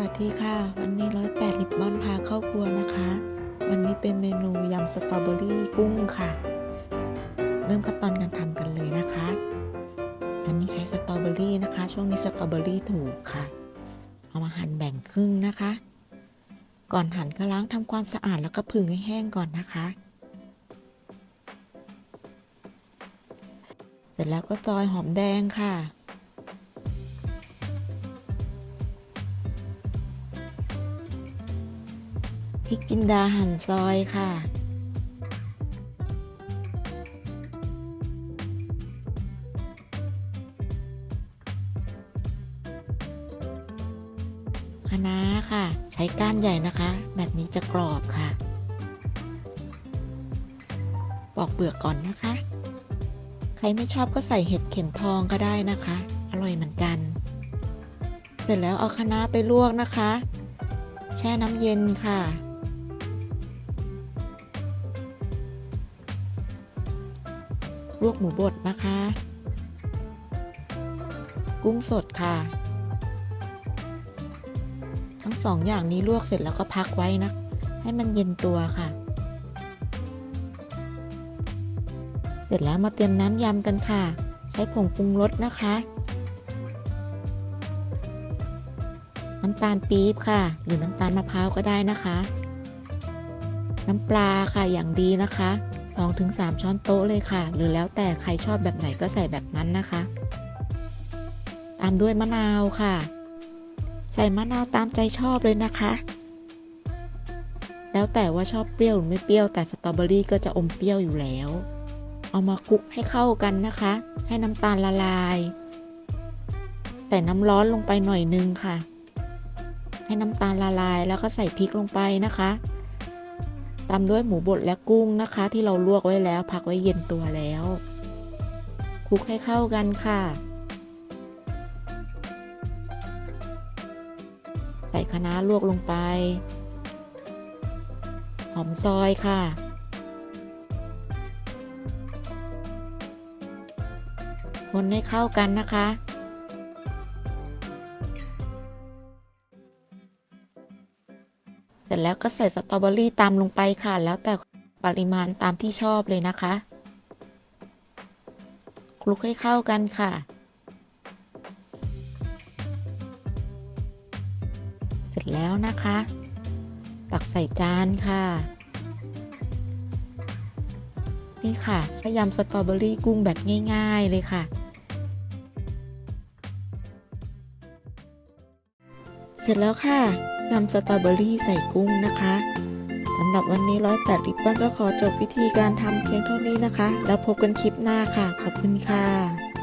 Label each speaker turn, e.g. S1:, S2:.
S1: วัสดีค่ะ วันนี้ร้อยแปดลิบบอนพาเข้าครัวนะคะ วันนี้เป็นเมนูยำสตรอเบอรี่กุ้งค่ะ เริ่มขั้นตอนการทำกันเลยนะคะ อันนี้ใช้สตรอเบอรี่นะคะ ช่วงนี้สตรอเบอรี่ถูกค่ะ เอามาหั่นแบ่งครึ่งนะคะ ก่อนหั่นก็ล้างทำความสะอาดแล้วก็ผึ่งให้แห้งก่อนนะคะ เสร็จแล้วก็ซอยหอมแดงค่ะ พริกจินดาหั่นซอยค่ะ คะน้าค่ะ ใช้ก้านใหญ่นะคะ แบบนี้จะกรอบค่ะ ปอกเปลือกก่อนนะคะ ใครไม่ชอบก็ใส่เห็ดเข็มทองก็ได้นะคะ อร่อยเหมือนกัน เสร็จแล้วเอาคะน้าไปลวกนะคะ แช่น้ำเย็นค่ะ วกหมูบดนะคะ กุ้งสดค่ะ ทั้งสองอย่างนี้ลวกเสร็จแล้วก็พักไว้นะ ให้มันเย็นตัวค่ะ เสร็จแล้วมาเตรียมน้ำยำกันค่ะ ใช้ผงปรุงรสนะคะ น้ำตาลปี๊บค่ะ หรือน้ำตาลมะพร้าวก็ได้นะคะ น้ำปลาค่ะอย่างดีนะคะ 2-3 ช้อนโต๊ะเลยค่ะ หรือแล้วแต่ใครชอบแบบไหนก็ใส่แบบนั้นนะคะ ตามด้วยมะนาวค่ะ ใส่มะนาวตามใจชอบเลยนะคะ แล้วแต่ว่าชอบเปรี้ยวหรือไม่เปรี้ยวแต่สตรอเบอรี่ก็จะอมเปรี้ยวอยู่แล้ว เอามาคลุกให้เข้ากันนะคะ ให้น้ำตาลละลาย ใส่น้ำร้อนลงไปหน่อยนึงค่ะ ให้น้ำตาลละลายแล้วก็ใส่พริกลงไปนะคะ ตามด้วยหมูบดและกุ้งนะคะ ที่เราลวกไว้แล้ว พักไว้เย็นตัวแล้วคลุกให้เข้ากันค่ะ ใส่คะน้าลวกลงไป หอมซอยค่ะคนให้เข้ากันนะคะ เสร็จแล้วก็ใส่สตรอเบอรี่ตามลงไปค่ะ แล้วแต่ปริมาณตามที่ชอบเลยนะคะ คลุกให้เข้ากันค่ะ เสร็จแล้วนะคะ ตักใส่จานค่ะ นี่ค่ะก็ยำสตรอเบอรี่กุ้งแบบง่าย ๆ เลยค่ะ เสร็จแล้วค่ะยำสตรอเบอรี่ใส่กุ้งนะคะสำหรับวันนี้ร้อยแปดริบบิ้นก็ขอจบวิธีการทำเพียงเท่านี้นะคะ แล้วพบกันคลิปหน้าค่ะ ขอบคุณค่ะ